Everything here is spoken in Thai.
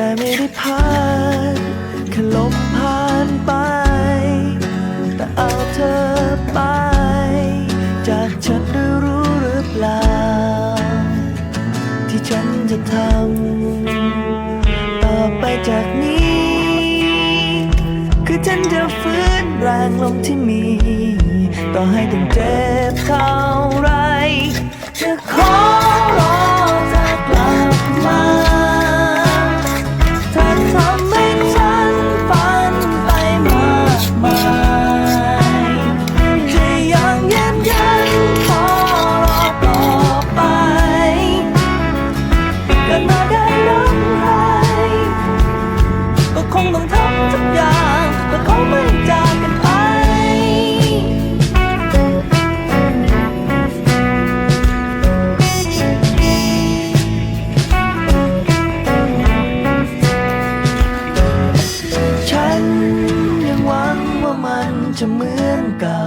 แต่ไม่ได้พัดแค่ลมผ่านไป แต่เอาเธอไป จากฉันได้รู้หรือเปล่า ที่ฉันจะทำต่อไปจากนี้ คือฉันจะฟื้นแรงลมที่มี ต่อให้ต้องเจ็บเท่าไร จะเหมือนเก่า